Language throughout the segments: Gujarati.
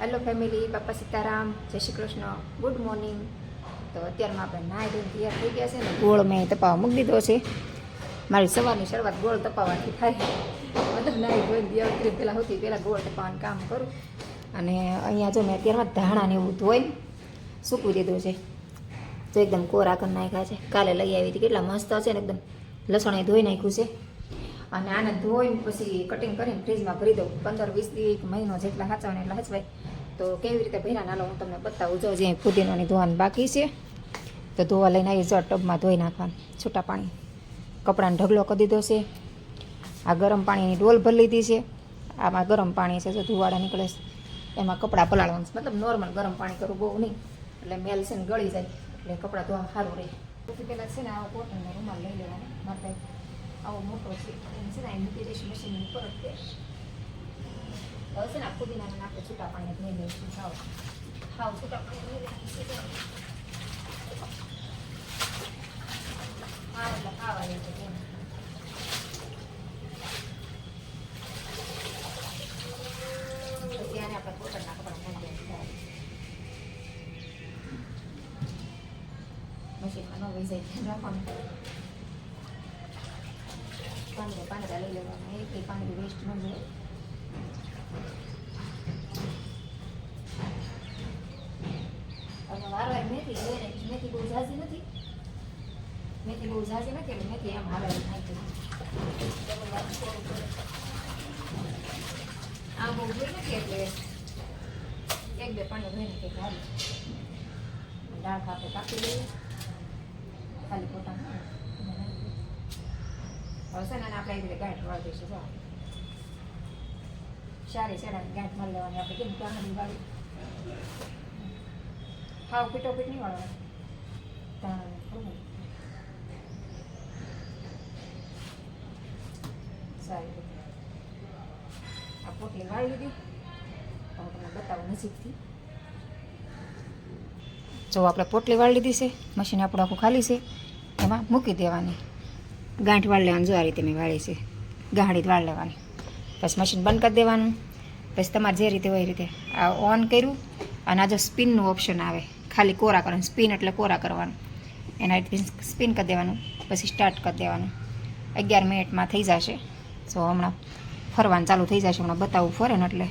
હેલો ફેમિલી બાપા સીતારામ જય શ્રી કૃષ્ણ ગુડ મોર્નિંગ તો અત્યારમાં આપણે નાહી ધોઈને તૈયાર થઈ ગયા છે ને, ગોળ મેં તપાવવા મૂકી દીધો છે. મારી સવારની શરૂઆત ગોળ તપાવવાથી થાય. મતલબ નાહી ધોઈને બે ઉતરી પહેલાં હોતી પહેલાં ગોળ તપાવવાનું કામ કરું. અને અહીંયા જો મેં અત્યારમાં ધાણાને એવું ધોઈને સૂકવી દીધું છે. તો એકદમ કોરા કરી નાખ્યા છે. કાલે લઈ આવી હતી. કેટલા મસ્ત છે ને એકદમ લસણ એ ધોઈ નાખ્યું છે. અને આને ધોઈને પછી કટિંગ કરીને ફ્રીજમાં ભરી દઉં. પંદર વીસ દી એક મહિનો જેટલા હાચવાને એટલા હચવાય. તો કેવી રીતે ભર્યા નાલો હું તમને બતાવું. જો જે ફુદીનોની ધોવાનું બાકી છે, તો ધોવા લઈને આવી જો ટબમાં ધોઈ નાખવાનું, છૂટા પાણી. કપડાનો ઢગલો કરી દીધો છે. આ ગરમ પાણીની ડોલ ભરી લીધી છે. આમાં ગરમ પાણી છે, જો ધુવાડા નીકળે છે. એમાં કપડાં પલાળવાનું છે. મતલબ નોર્મલ ગરમ પાણી કરવું બહુ નહીં. એટલે મેલ છે ને ગળી જાય, એટલે કપડાં ધોવા સારું રહે. સૌથી પહેલાં છે ને આવો કોટનનો રૂમાલ લઈ લેવાનો. માટે આવો મોટો છે. એમ છે ને મૂકી દઈશું મશીન ઉપર જ તે હવે છે ને આ પુદીનાને નાખે છૂટા પાણી ધોઈ લઈશું ખાવ ખાવ છૂટા પાણી ધોઈ લઈશું હા એટલે ખાવા લઈ છે એમ પછી આપણે કોટનના કપડાં નાખી દઈશું મશીનમાં ન જાય ધ્યાન રાખવાનું પાંદડા પાંદડા લઈ લેવાના એક પાંદડું વેસ્ટ ન જાય મેથી રાખી મેથી બહુ ઝાઝી નથી. મેથી બહુ ઝાઝી નથી, એટલે મેથી એમ હાલે નાખી આ બહુ જોઈ નથી, એટલે એક બે પાણી ભરીને કંઈક હાલે દાળ ખાતે કાપી લઈએ. ખાલી પોતાનું હવે છે આપણે એવી રીતે ગાંઠ વાળી દઈશું, જો. સારી સારા ગાંઠ મળી લેવાની. આપણે કેમ કાંગડી વાળી? હાવ પીટો પીટ નહીં વાળવા આ પોટલી વાળી લીધી. તો હું તમને બતાવું નજીકથી. જો આપણે પોટલી વાળી લીધી છે, મશીન આપણું આખું ખાલી છે, એમાં મૂકી દેવાની. ગાંઠ વાળ લેવાની જો આ રીતે મેં વાળી છે. ગાંઠી વાળ લેવાની. પછી મશીન બંધ કરી દેવાનું. પછી તમારે જે રીતે હોય એ રીતે આ ઓન કર્યું, અને આ જો સ્પિનનું ઓપ્શન આવે ખાલી કોરા કરવાનું, સ્પિન એટલે કોરા કરવાનું. એના રીતે સ્પિન કરી દેવાનું, પછી સ્ટાર્ટ કરી દેવાનું. અગિયાર મિનિટમાં થઈ જશે. જો હમણાં ફરવાનું ચાલુ થઈ જશે, હમણાં બતાવવું ફરે ને એટલે.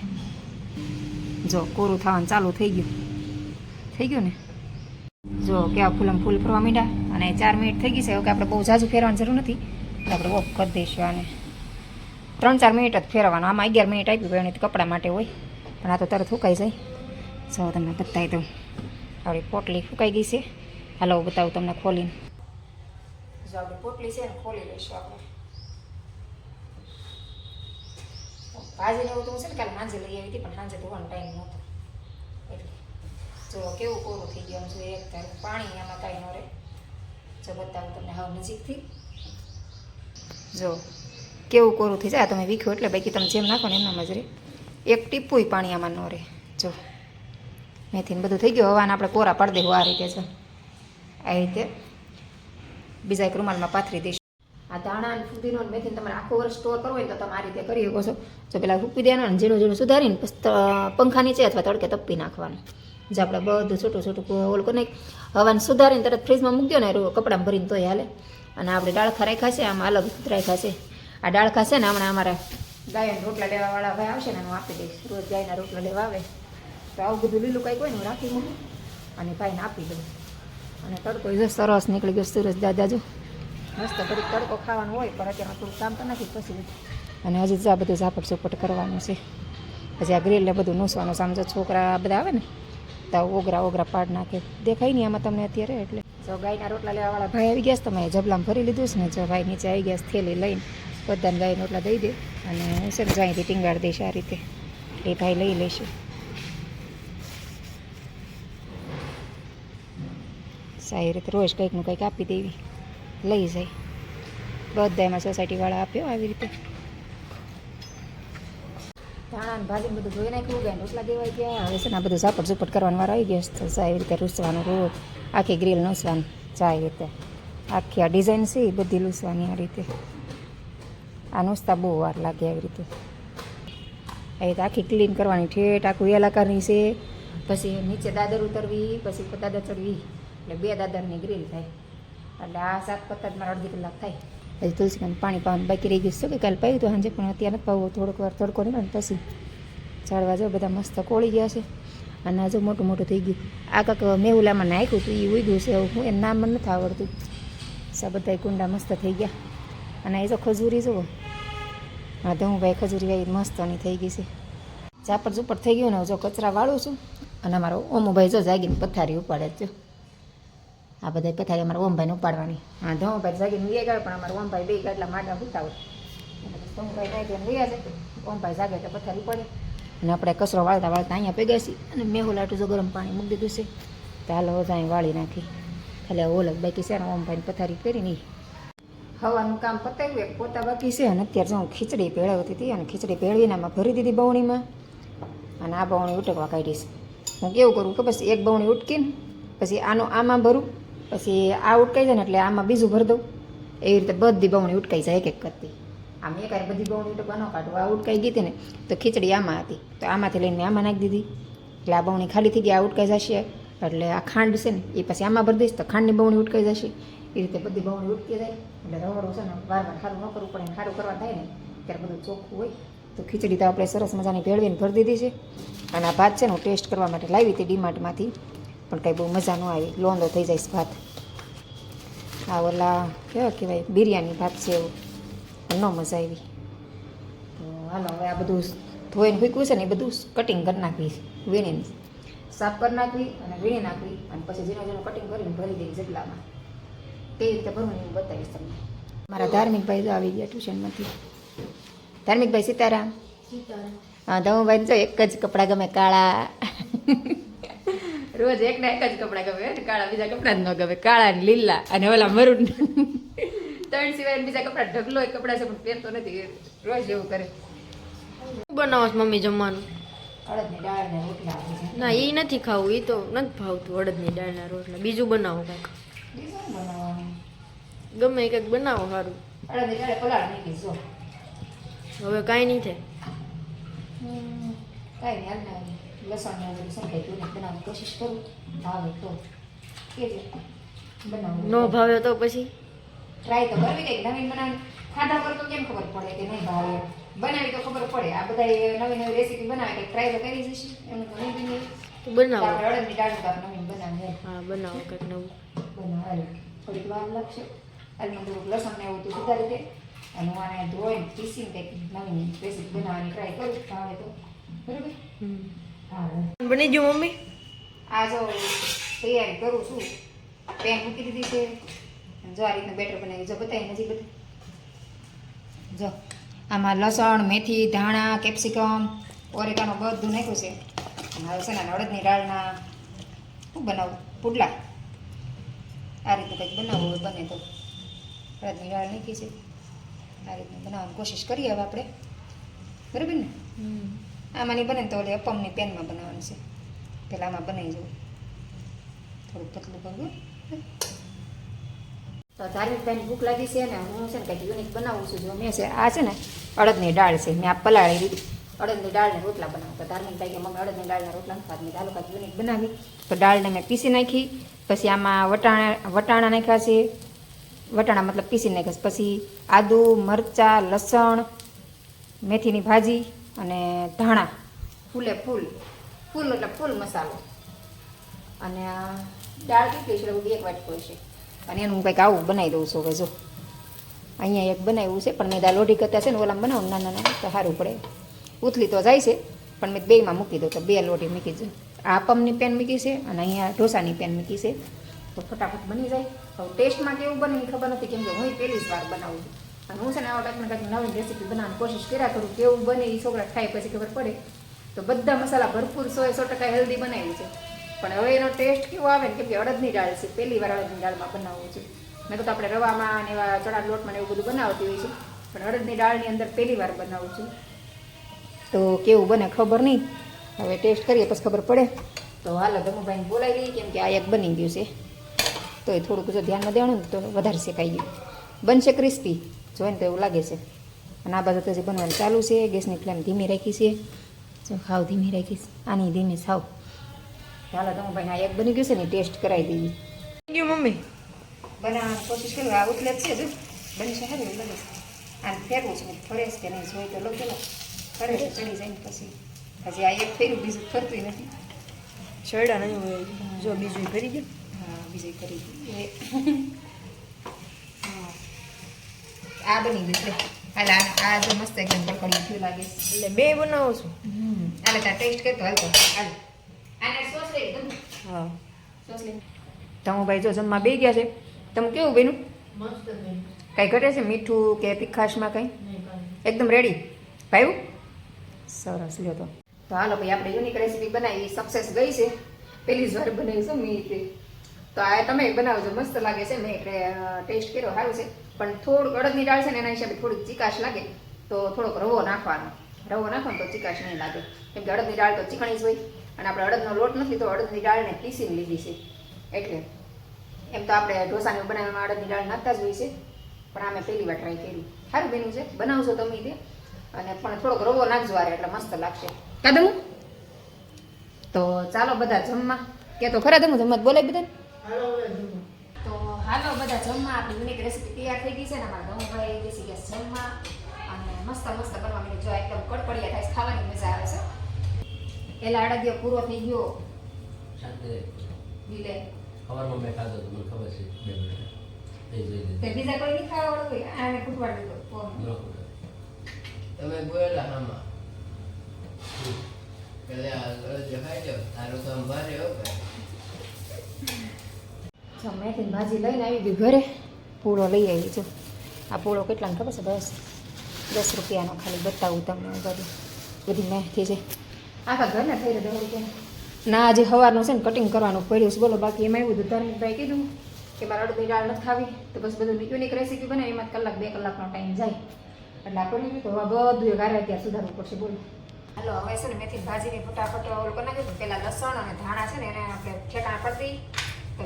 જો કોરું થવાનું ચાલુ થઈ ગયું. થઈ ગયું ને? જો કેવા ફૂલમ ફૂલ ફરવા માંડ્યા અને ચાર મિનિટ થઈ ગઈ છે કે આપણે બહુ ઝાઝું ફેરવાની જરૂર નથી. એટલે આપણે ઓફ કરી દઈશું આને. ત્રણ ચાર મિનિટ જ ફેરવાનું. આમાં અગિયાર મિનિટ આપ્યું એને કપડા માટે હોય. પણ આ તો તરત ફૂંકાઈ જાય. જો તમને બતાવી દઉં. આપણી પોટલી ફૂંકાઈ ગઈ છે. હાલો બતાવું તમને ખોલીને. જો આપણી પોટલી છે ને ખોલી લઈશું આપણે. ભાજીને એવું તો હું છે ને કાલે સાંજે લઈ આવી હતી, પણ સાંજે ધોવાનો ટાઈમ નહોતો. એટલે જો કેવું કોરું થઈ ગયું જો એક ધારું પાણી એમાં કાંઈ ન રહે. જો બતાવું તમને હાવ નજીકથી. જો કેવું કોરું થઈ જાય તમે વીખ્યું એટલે બાકી તમે જેમ નાખો ને એમના જ એક ટીપુય પાણી આમાં ન રહે. જો. મેથીને બધું થઈ ગયું. હવાને આપણે કોરા પાડી દેવું આ રીતે છે આ રીતે બીજા એક રૂમાલમાં પાથરી દઈશું. આ ધાણા અને ફુદીનો મેથીને તમારે આખો વર્ષ સ્ટોર કરવો હોય તો તમે આ રીતે કરી શકો છો. જો પેલા ફૂપી દેવાનું અને ઝીણું ઝીણું સુધારીને પંખા નીચે અથવા તડકે તપી નાખવાનું. જે આપણે બધું છૂટું છૂટું ઓલ કરી નાખ, હવાને સુધારીને તરત ફ્રીજમાં મૂકી દો ને કપડાં ભરીને તોય હાલે. અને આપણે ડાળખા રાખ્યા છે, આમાં અલગ રાખ્યા છે. આ ડાળખા છે ને હમણાં અમારા ગાયના રોટલા લેવાવાળા ભાઈ આવશે ને હું આપી દઈશ. રોજ ગાયના રોટલા લેવા આવે. તો આવું બધું લીલું કંઈક હોય ને રાખી મૂકું અને ભાઈને આપી દઉં. અને તડકો જો સરસ નીકળી ગયો સુરજ દાદા જો. મસ્ત ઘડીક તડકો ખાવાનું હોય, પણ અત્યારે થોડું કામ તો નથી પછી અને હજી આ બધું ઝાપટ ઝુપટ કરવાનું છે. પછી આ ગ્રીલને બધું નૂસવાનું સમજો છોકરા બધા આવે ને, તો ઓગરા ઓગરા પાડ નાખે. દેખાય નહીં આમાં તમને અત્યારે એટલે. જો ગાયના રોટલા લેવાવાળા ભાઈ આવી ગયા તમે જબલામાં ભરી લીધું છે ને, જો ભાઈ નીચે આવી ગયા થેલી લઈને. બધાને ગાયના રોટલા દઈ દે અને હું છે ને, જો અહીંથી ટીંગાડી દઈશ આ રીતે. એ ભાઈ લઈ લેશે. સારી રીતે રોજ કંઈકનું કંઈક આપી દેવી. લઈ જાય. બધા એમાં સોસાયટીવાળા આપ્યો આવી રીતે. ધાણા ભાજી બધું ધોઈ નાખ્યું ગયા રોટલા દેવાઈ ગયા. હવે છે ને આ બધું ઝાપટ ઝુપટ કરવાનું વાર આવી ગયો છે. રીતે રૂસવાનું રોજ. આખી ગ્રીલ નૂસવાનું ચાય રીતે. આખી આ ડિઝાઇન છે એ બધી લૂસવાની આ રીતે. આ નૂસતા બહુ વાર લાગે આવી રીતે. એ આખી ક્લીન કરવાની. ઠેઠ આખું એલાકારની છે. પછી નીચે દાદર ઉતરવી, પછી દાદર ચડવી. એટલે બે દાદરની ગ્રીલ થાય. એટલે આ જ મારે અડધી કલાક થાય. પછી તુલસીમાં પાણી પાવાનું બાકી રહી ગયું છે. કે કાલે પાયું હતું સાંજે, પણ અત્યારે નથી પાવું થોડોક વાર તડકો નીકળે ને પછી ઝાડવા જો બધા મસ્ત કોળી ગયા છે. અને આ જો મોટું મોટું થઈ ગયું. આ કાંક મેહુલામાં નાખ્યું હતું એ ઉગ્યું છે. હું એનું નામ મને નથી આવડતું. સા બધા કુંડા મસ્ત થઈ ગયા. અને એ જો ખજૂરી જુઓ. હા તો હું ભાઈ ખજૂરી ભાઈ મસ્તની થઈ ગઈ છે. ચાપડ ચૂપડ થઈ ગયું ને જો કચરા વાળું છું. અને અમારો ઓમુભાઈ જો જાગીને પથારી ઉપાડે જો આ બધા પથારી અમારા ઓમભાઈને ઉપાડવાની. હા ધમભાઈ જાગીને લઈ ગયા, પણ અમારા ઓમભાઈ બે ગાટલા માટલા ઉઠતા હોય. ધમભાઈ જાગીને લઈ છે ઓમભાઈ જાગે તો પથારી પડે. અને આપણે કચરો વાળતા વાળતા અહીંયા ભેગા છીએ. અને મેહુલ આટલું જો ગરમ પાણી મૂકી દીધું છે. તો હાલો અહીં વાળી નાખી. ખાલી આ ઓલગ બાકી છે ને ઓમભાઈને પથારી નહીં હવાનું કામ પતાવ્યું, એક પોતા બાકી છે. અને અત્યારે હું ખીચડી ભેળવતી હતી અને ખીચડી ભેળવીને આમાં ભરી દીધી બવણીમાં. અને આ બવણી ઉટકવા કાઢીશ હું કેવું કરું કે પછી એક બવણી ઉટકીને પછી આનો આમાં ભરું. પછી આ ઉટકાઈ જાય ને એટલે આમાં બીજું ભરી દઉં. એવી રીતે બધી બવણી ઉટકાઈ જાય એક એક કરતી. આમ એક બધી બવણી ઉટકવા ન કાઢું. આ ઉટકાઈ ગઈ હતી ને, તો ખીચડી આમાં હતી. તો આમાંથી લઈને આમાં નાખી દીધી. એટલે આ બવણી ખાલી થઈ ગઈ, આ ઉટકાઈ જશે. એટલે આ ખાંડ છે ને, એ પછી આમાં ભરી દઈશ તો ખાંડની બવણી ઉટકાઈ જશે. એ રીતે બધી બવણી ઉટકી જાય. એટલે રવડું છે ને વાર વાર ખારું ન કરવું પડે ને ખારું કરવા થાય ને, ત્યારે બધું ચોખ્ખું હોય. તો ખીચડી તો આપણે સરસ મજાની ભેળવીને ભરી દીધી છે. અને આ ભાત છે ને, હું ટેસ્ટ કરવા માટે લાવી હતી ડીમાર્ટમાંથી. પણ કાંઈ બહુ મજા ન આવી લોંદો થઈ જાય ભાત. આ ઓલા કેવા કહેવાય બિરયાની ભાત છે એવું. ન મજા આવી. તો હાલો હવે આ બધું ધોઈને ફૂક્યું છે ને એ બધું કટિંગ કરી નાખવી વીણીને સાફ કરી નાખવી અને વીણી નાખવી અને પછી ઝીણું ઝીણું કટિંગ કરીને ભરી દેવી જેટલામાં. કેવી રીતે ભરવું હું બતાવીશ તમને. મારા ધાર્મિક ભાઈ તો આવી ગયા ટ્યુશનમાંથી. ધાર્મિક ભાઈ સીતારામ? હા ધમુભાઈ જો એક જ કપડાં ગમે કાળા. રોજ એક ને એક જ કપડાં ગમે કાળા બીજા કપડાં જ ન ગમે કાળા ને લીલા અને ઓલા મરૂન. ત્રણ સિવાય બીજા કપડાં ઢગલો એક કપડાં છે પણ પહેરતો નથી રોજ એવું કરે. શું બનાવો મમ્મી જમવાનું? ને એ નથી ખાવું એ તો નથી ભાવતું અડદની દાળના રોટલા. બીજું બનાવો કાંઈક. ગમે કંઈક બનાવો સારું હવે કાંઈ નહીં થાય. હમ, કાંઈ નહીં હાલ લસણ ને બધું સંકાઈ દૂને બનાવવાની કોશિશ કરું ભાવે તો કે બનાવું ન ભાવે તો પછી? ટ્રાય તો કરવી કંઈક. નવીન બનાવી ખાધા પર તો કેમ ખબર પડે કે નહીં ભાવે? બનાવી તો ખબર પડે. આ બધા નવી નવી રેસીપી બનાવે. કે ટ્રાય તો કરી જશે. એનું તો નહીં બી નહીં તો બનાવો અડદની દાળ કાપ નવીન બનાવે હા બનાવો કંઈક નવું. બનાવે. થોડીક વાર લાગશે. હાલમાં થોડુંક લસણ ને એવું તો સુધારી દે અને હું આને ધોઈને પીસીને કંઈક નવીન રેસીપી બનાવવાની ટ્રાય કરું. ભાવે તો. બરાબર? હમ. બની ગયું મમ્મી? આ જો તૈયારી કરું છું. પેન મૂકી દીધી છે. જો આ રીતનું બેટર બનાવી જો બતાવી નજીક બધું. જો આમાં લસણ મેથી ધાણા કેપ્સિકમ ઓરેકાનું બધું નાખ્યું છે. હવે છે ને અડદની દાળના શું બનાવું? પુડલા. આ રીતનું કંઈક બનાવવું હોય બને તો. અડદની દાળ નાખી છે. આ રીતનું બનાવવાની કોશિશ કરીએ હવે આપણે. બરાબર ને? આમાંની બને તો ઓલી અપમની પેનમાં બનાવવાનું છે. પહેલાં આમાં બનાવી જવું થોડું પતલું કરવું તો ધાર્મિક ભાઈને ભૂખ ને, હું છે ને કંઈક યુનિક બનાવું છું. જો મેં છે, આ છે ને, અડદની દાળ છે. મેં આ પલાળી દીધી અડદની દાળને રોટલા બનાવું. તો ધાર્મિક ભાઈ કે મમ્મી, અડદની દાળના રોટલા ખાત. મેં કાંઈક યુનિક બનાવી. તો દાળને મેં પીસી નાખી. પછી આમાં વટાણા વટાણા નાખ્યા છે. વટાણા મતલબ પીસી નાખ્યા પછી આદુ, મરચાં, લસણ, મેથીની ભાજી અને ધાણા. ફૂલે ફૂલ. ફૂલ એટલે ફૂલ મસાલો. અને દાળ કેટલી છે? એવું એક વાટકો છે અને એનું હું કંઈક આવું બનાવી દઉં છું હવે, જો. અહીંયા એક બનાવ્યું છે, પણ મેં દાળ લોઢી કરતા છે ને ઓલામાં બનાવું નાના નાના, તો સારું પડે. ઉથલી તો જાય છે, પણ મેં બેમાં મૂકી દઉં તો બે લોઢી મૂકી દઉં. આ પમની પેન મૂકી છે અને અહીંયા ઢોસાની પેન મૂકી છે. તો ફટાફટ બની જાય. હવે ટેસ્ટમાં કેવું બને ખબર નથી, કેમ કે હું પહેલી જ વાર બનાવું છું. અને હું છે ને આવા ટાઈપના કાંઈક નવી રેસીપી બનાવવાની કોશિશ કર્યા કરું કેવું બને એ છોકરા ખાય પછી ખબર પડે. તો બધા મસાલા ભરપૂર સો સો ટકા હેલ્ધી બનાવી છે. પણ હવે એનો ટેસ્ટ કેવો આવે ને કેમ કે અડદની દાળ છે, પહેલી વાર અડદની દાળમાં બનાવવું છે. મેં તો આપણે રવામાં અને એવા ચણા લોટમાં એવું બધું બનાવતી હોય છે, પણ અડદની દાળની અંદર પહેલી વાર બનાવું છું. તો કેવું બને ખબર નહીં. હવે ટેસ્ટ કરીએ પછી ખબર પડે. તો હાલો ધમુભાઈને બોલાવી દઈએ કેમ કે આ એક બની ગયું છે. તો એ થોડુંક જો ધ્યાનમાં દેવાનું તો વધારે શેકાઈ ગયું. બનશે ક્રિસ્પી જોઈને તો એવું લાગે છે. અને આ બાજુ હજી બનવાનું ચાલુ છે ગેસની ફ્લેમ ધીમી રાખી છે. જો ખાવ ધીમી રાખીશ. આની ધીમી સાવ ચાલો તમે ભાઈ આ એક બની ગયું છે ને ટેસ્ટ કરાવી દેવી ગયું મમ્મી? બનાવવાની કોશિશ કરું આ ઉતલે છે જો. બની છે ને બને આને ફેરવું છે ફરે છે કે નહીં જોઈ તો લો. પેલો ફરે છે ચડી જાય ને પછી. હજી આ એક ફેર્યું બીજું ફરતું નથી. શરડા નહીં હોય જો બીજું કરી ગયું. હા બીજું કરી દીધું. આ બની ગયું હાલ આ આ જો મસ્ત એકદમ કડકડી થયું લાગે. એટલે બે બનાવો છું. હાલે તાર ટેસ્ટ કરતો હાલ તો હાલ. આને સોસ લઈ દઉં હા. સોસ લઈ. તમે ભાઈ જો જમવા બે ગયા છે. તમે કેવું બન્યું? કાંઈ ઘટે છે? મીઠું કે તીખાશમાં કંઈ? એકદમ રેડી ભાઈ સરસ લ્યો તો. તો હાલો ભાઈ આપણે યુનિક રેસીપી બનાવી. સક્સેસ ગઈ છે. પહેલી જ વાર બનાવી છે મેં તે તો આ તમે બનાવજો. મસ્ત લાગે છે. મેં ટેસ્ટ કર્યો. સારું છે. પણ થોડુંક અડદની દાળ છે ને એના હિસાબે થોડીક ચીકાશ લાગે, તો થોડોક રવો નાખવાનો. રવો નાખો તો ચીકાશ નહીં લાગે. કેમ કે અડદની દાળ તો ચીકણી જ હોય અને આપણે અડદનો લોટ નથી તો અડદની દાળને પીસીને લીધી છે. એટલે એમ તો આપણે ઢોસાને બનાવવામાં અડદની દાળ નાખતા જ હોય છે. પણ આ મેં પહેલી વાર ટ્રાય કર્યું. સારું બન્યું છે. બનાવશો તમે તે. અને પણ થોડોક રવો નાખજો આરે એટલે મસ્ત લાગશે. કાદમ તો ચાલો બધા જમવા. કે તો ખરા તમે જમવા બોલાવી બધા હાલો બધા જમવા. આપણી યુનિક રેસીપી તૈયાર થઈ ગઈ છે ને અમારા ગમભાઈ બેસી ગયા જમવા. અને મસ્ત મસ્ત બનવા મને જો એકદમ કડકડિયા થાય ખાવાની મજા આવે છે. પેલા અડદિયો પૂરો થઈ ગયો. લીલે ખબરમાં મેં ખાધો તો મને ખબર છે બે મિનિટ. તે બીજા કોઈ નહીં ખાવા વાળું હોય? આને ખૂટવાડ દીધો. ફોન તમે બોલેલા આમાં. પેલે આ અડદ ખાઈ જાઓ તારું કામ ભારે હો ભાઈ. જો મેથીની ભાજી લઈને આવી ગઈ ઘરે. પૂળો લઈ આવી છું આ પૂળો કેટલાનો ખબર છે? દસ દસ રૂપિયાનો ખાલી બતાવું તમને બધું. બધી મેથી છે આખા ઘરને થઈ રહ્યો દસ ના, આજે સવારનું છે ને કટિંગ કરવાનું પડ્યું છે. બોલો, બાકી એમાં એવું બધું ધાર્મિકભાઈ કીધું કે મારા અડધી દાળ નથી ખાવી. તો બસ બધું યુનિક રેસીપી બને એમાં કલાક બે કલાકનો ટાઈમ જાય. એટલે આ કર્યું તો હવે બધું હારે ત્યાં સુધારવું પડશે. બોલો. હાલો, હવે છે ને મેથી ભાજીની ફટાફટ ઓલું કરી નાખ્યું પહેલાં લસણ અને ધાણા છે ને એને આપણે ઠેકાણા પડતી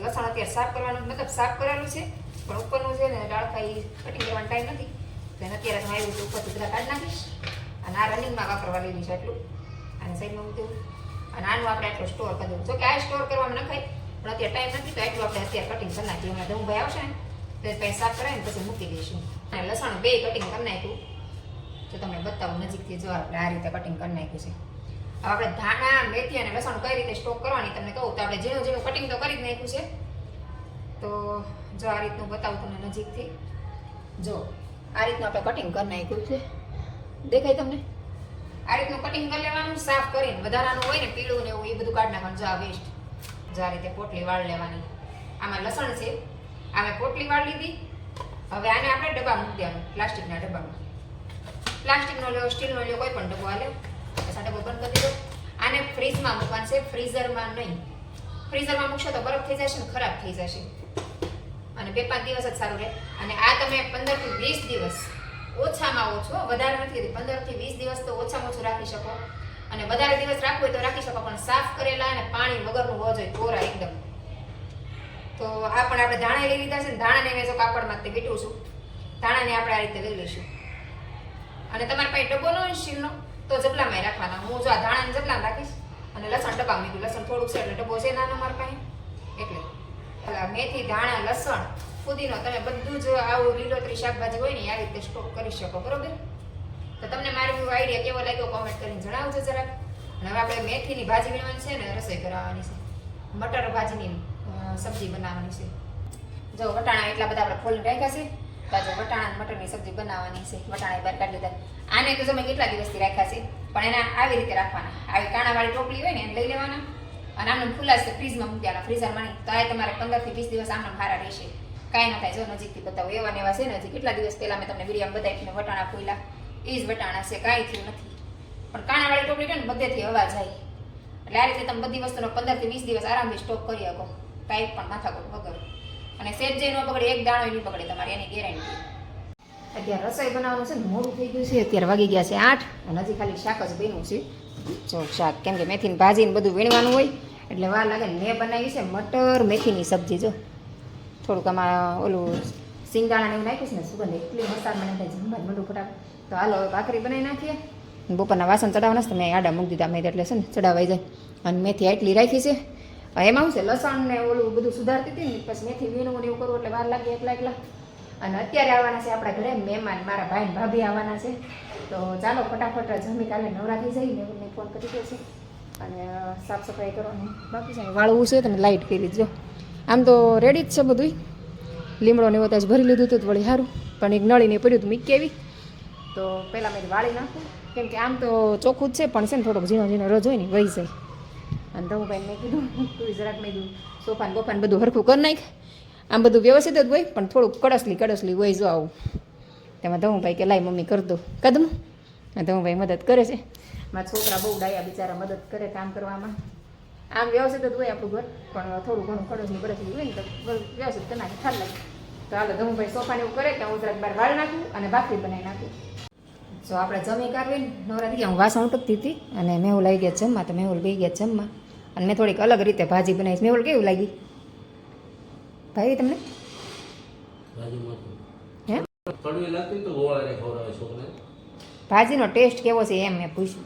લસણ અત્યારે સાફ કરવાનું, મતલબ સાફ કરેલું છે, પણ ઉપરનું છે ને ડાળખા એ કટિંગ કરવાનો ટાઈમ નથી. તો એને અત્યારે હું આવ્યું ઉપરથી બધા કાઢી નાખીશ અને આ રનિંગમાં વાપરવા લેવી છે એટલું અને સાઈડમાં મૂકી અને આનું આપણે આટલું સ્ટોર કરી દઉં જો કે આ સ્ટોર કરવામાં નખાય, પણ અત્યારે ટાઈમ નથી, તો એટલું આપણે અત્યારે કટિંગ કરી નાખીએ. હમણાં ધમભાઈ આવશે ને, તો કંઈ સાફ કરાવીને પછી મૂકી દઈશું. અને લસણ બે કટિંગ કરી નાખ્યું. તો તમને બતાવું નજીકથી જો આપણે આ રીતે કટિંગ કરી નાખ્યું છે. આપણે ધાણા, મેથી અને લસણ કઈ રીતે સ્ટોક કરવાની તમને કહું તો આપણે ઝીણું ઝીણું કટિંગ તો કરી જ નાખ્યું છે. તો જો આ રીતનું બતાવું તમને નજીકથી. જો, આ રીતનું આપણે કટિંગ કરી નાખ્યું છે. દેખાય તમને? આ રીતનું કટિંગ કરી લેવાનું, સાફ કરીને, વધારાનું હોય ને પીળું ને એવું, એ બધું કાઢી નાખવાનું. જો આ વેસ્ટ જો આ રીતે પોટલી વાળ લેવાની. આમાં લસણ છે. આ મેં પોટલી વાળ લીધી. હવે આને આપણે ડબ્બા મૂકી દેવાનું, પ્લાસ્ટિકના ડબ્બામાં. પ્લાસ્ટિકનો લ્યો, સ્ટીલનો લ્યો, કોઈ પણ ડબ્બો હાલે. ડબ્બો બંધ કરી દો આને ફ્રીજમાં મૂકવાનું છે. ફ્રીઝરમાં નહીં. ફ્રીઝરમાં મૂકશો તો બરફ થઈ જશે ને ખરાબ થઈ જશે. અને બે પાંચ દિવસ જ સારું રહે. અને આ તમે પંદરથી વીસ દિવસ ઓછામાં ઓછો વધારે નથી પંદરથી વીસ દિવસ તો ઓછામાં ઓછું રાખી શકો. અને વધારે દિવસ રાખવું હોય તો રાખી શકો, પણ સાફ કરેલા અને પાણી વગરનું હોવો જોઈએ. કોરા એકદમ. તો આ પણ આપણે ધાણા લઈ લીધા છે ને ધાણાને મેં જો કાપડમાં તે વીટું છું. ધાણાને આપણે આ રીતે લઈ લઈશું. અને તમારે પાસે ડબ્બો નો સ્ટીલનો તો જબલામાં રાખવાના. હું જો આ ધાણાને જબલામાં રાખીશ અને લસણ ડબ્બા મૂક્યું લસણ થોડુંક છે એટલે ડબ્બો છે નાનો મારા પાસે. એટલે. મેથી, ધાણા, લસણ, ફુદીનો તમે બધું જ આવું લીલોતરી શાકભાજી હોય ને આવી રીતે સ્ટોક કરી શકો, બરોબર? તો તમને મારો આઈડિયા કેવો લાગ્યો કોમેન્ટ કરીને જણાવજો જરાક. અને હવે આપણે મેથીની ભાજી બનાવવાની છે ને, રસોઈ કરાવવાની છે. મટર ભાજીની સબ્જી બનાવવાની છે. જો વટાણા એટલા બધા આપણે ખોલી રાખ્યા છે. તાજો વટાણા મટરની સબ્જી બનાવવાની છે. વટાણા બહાર કાઢી લીધા. આને તો તમે કેટલા દિવસથી રાખ્યા છે? પણ એના આવી રીતે રાખવાના. આવી કાણાવાળી ટોપલી હોય ને, એને લઈ લેવાના. અને આમને ખુલ્લા છે ફ્રીજમાં મૂક્યાના ફ્રીઝરમાં નહીં. તો આ તમારે પંદરથી વીસ દિવસ આમને ભારા રહેશે. કાંઈ ન થાય. જો નજીકથી બતાવો. એવા ને એવા છે નથી કેટલા દિવસ પહેલાં મેં તમને વીડિયો બતાવી વટાણા ફૂલા એ જ વટાણા છે. કાંઈ થયું નથી. પણ કાણાવાળી ટોપલી છે ને, બધેથી હવા જાય. એટલે આ રીતે તમે બધી વસ્તુનો પંદરથી વીસ દિવસ આરામથી સ્ટોક કરી શકો. કાંઈ પણ માથાકૂટ વગર. અને સેજ જે ન પકડે, એક દાણો નહીં પકડે તમારી, એની ગેરંટી અત્યારે રસોઈ બનાવવાનું છે ને, મોડું થઈ ગયું છે, અત્યારે વાગી ગયા છે આઠ, અને હજી ખાલી શાક જ બન્યું છે. જો શાક, કેમ કે મેથીની ભાજીને બધું વીણવાનું હોય, એટલે વાર લાગે મેં બનાવી છે મટર, મેથીની સબ્જી, જો. થોડુંક આમાં ઓલું સિંગાણા એવું નાખ્યું છે ને, સુગંધ એટલી મસાલ મને થાય જમવાનું મંડું ફટાફટ. તો હાલો ભાખરી બનાવી નાખીએ. બપોરના વાસણ ચડાવવાના છે મેં આડા મૂકી દીધા, મેં એટલે છે ને, ચડાવાઈ જાય. અને મેથી આટલી રાખી છે એમાં શું છે? લસણ ને ઓલું બધું સુધારતી હતી ને, પછી મેથી વીણવું ને એવું કરવું એટલે વાર લાગે એકલા એકલા અને અત્યારે આવવાના છે આપણા ઘરે મહેમાન, મારા ભાઈ ને ભાભી આવવાના છે. તો ચાલો ફટાફટ જમી કાલે નવરા થઈ જાય ને એમને ફોન કરી દે છે. અને સાફ સફાઈ કરવાની બાકી છે. વાળવું છે તમે લાઇટ કરી લીધો આમ તો રેડી જ છે બધું લીમડો ને એવું ભરી લીધું હતું વળી સારું. પણ એક નળીને પડ્યું હતું મીક કેવી તો પહેલાં મેં વાળી નાખું. કેમ કે આમ તો ચોખ્ખું જ છે, પણ છે ને થોડોક ઝીણો ઝીણો રજ હોય ને, વહી જાય. અને ધમુભાઈ મેં કીધું, તું જરાક મેં કીધું, સોફાન બોફાન બધું હરખું કરી નાખ. આમ બધું વ્યવસ્થિત જ હોય, પણ થોડુંક કડસલી કડસલી હોય જો આવું. તેમાં ધમુભાઈ કે લાઈ મમ્મી કરી દો કદમ અને ધમુભાઈ મદદ કરે છે. મારા છોકરા બહુ ડાયા બિચારા મદદ કરે કામ કરવામાં. આમ વ્યવસ્થિત જ હોય આપણું ઘર, પણ થોડું ઘણું કડસલી કડસલી હોય ને તો વ્યવસ્થિત કરી નાખે લાગે. તો હાલો ધમુભાઈ સોફાને એવું કરે કે હું જરાક બાર વાળ નાખું અને ભાખરી બનાવી નાખું. જો આપણે જમી કાઢવી નવરાત્રી, હું વાસણ ઉટકતી હતી અને મેહુલ આવી ગયા જમવા, તો મેહુલ બે ગયા જમવા. અને મેં થોડીક અલગ રીતે ભાજી બનાવી છે. મેહુલ કેવું લાગી ભાઈ તમને? ભાજીનો ટેસ્ટ કેવો છે એમ મેં પૂછ્યું.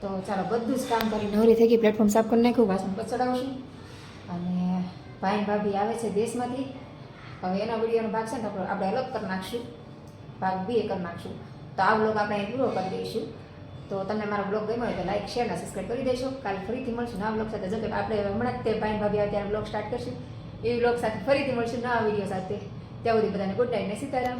તો ચાલો બધું જ કામ કરી નવરી થઈ ગઈ. પ્લેટફોર્મ સાફ કરી નાખ્યું વાસણ પછડાવશું અને ભાઈ ભાભી આવે છે દેશમાંથી. હવે એના વિડીયોનો ભાગ છે ને આપણે અલગ કરી નાખશું. ભાગ બી કરી નાખશું. તો આ બ્લોગ આપણે પૂરો કરી દઈશું. તો તમને મારો બ્લોગ ગમ્યો હોય તો લાઈક શેર અને સબસ્ક્રાઈબ કરી દેશો કાલ ફરીથી મળશું નવા બ્લોગ સાથે. જો આપણે હમણાં જ તે ભાઈ ભાભી આવે ત્યારે બ્લોગ સ્ટાર્ટ કરશું. એ બ્લોગ સાથે ફરીથી મળશું નવા વીડિયો સાથે. ત્યાં સુધી બધાને ગુડ નાઇટ ને સીતારામ.